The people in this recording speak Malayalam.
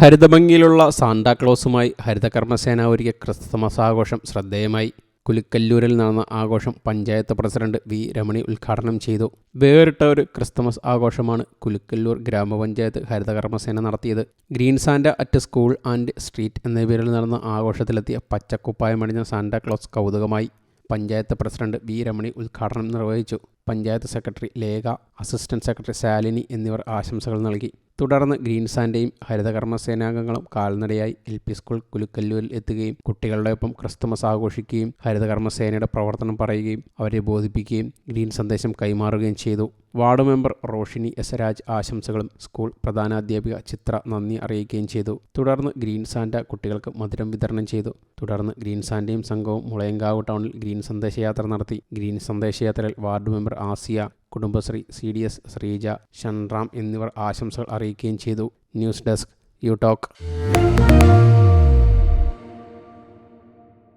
ഹരിതഭംഗിയിലുള്ള സാന്താക്ലോസുമായി ഹരിതകർമ്മസേന ഒരുക്കിയ ക്രിസ്തുമസ് ആഘോഷം ശ്രദ്ധേയമായി. കുലിക്കല്ലൂരിൽ നടന്ന ആഘോഷം പഞ്ചായത്ത് പ്രസിഡന്റ് വി രമണി ഉദ്ഘാടനം ചെയ്തു. വേറിട്ട ഒരു ക്രിസ്തുമസ് ആഘോഷമാണ് കുലിക്കല്ലൂർ ഗ്രാമപഞ്ചായത്ത് ഹരിതകർമ്മസേന നടത്തിയത്. Green Santa at school and street എന്ന പേരിൽ നടന്ന ആഘോഷത്തിലെത്തിയ പച്ചക്കുപ്പായമണിഞ്ഞ സാന്റാക്ലോസ് കൗതുകമായി. പഞ്ചായത്ത് പ്രസിഡന്റ് വി രമണി ഉദ്ഘാടനം നിർവഹിച്ചു. Panchayat secretary Lekha assistant secretary Shalini എന്നിവർ ആശംസകൾ നൽകി. തുടർന്ന് ഗ്രീൻ സാന്റയും ഹരിതകർമ്മ സേനാംഗങ്ങളും കാൽനടയായി എൽ പി സ്കൂൾ കുലുക്കല്ലൂരിൽ എത്തുകയും കുട്ടികളുടെ ഒപ്പം ക്രിസ്തുമസ് ആഘോഷിക്കുകയും ഹരിതകർമ്മ സേനയുടെ പ്രവർത്തനം പറയുകയും അവരെ ബോധിപ്പിക്കുകയും ഗ്രീൻ സന്ദേശം കൈമാറുകയും ചെയ്തു. Ward member Roshini S Raj ആശംസകളും സ്കൂൾ പ്രധാനാധ്യാപിക ചിത്ര നന്ദി അറിയിക്കുകയും ചെയ്തു. തുടർന്ന് ഗ്രീൻ സാൻഡ കുട്ടികൾക്ക് മധുരം വിതരണം ചെയ്തു. തുടർന്ന് ഗ്രീൻ സാന്റയും സംഘവും മുളയങ്കാവ് ടൗണിൽ ഗ്രീൻ സന്ദേശയാത്ര നടത്തി. Green സന്ദേശയാത്രയിൽ ward member Asiya Kudumbashree C D S Sreeja Shanram എന്നിവർ ആശംസകൾ അറിയിക്കുകയും ചെയ്തു. News desk U talk.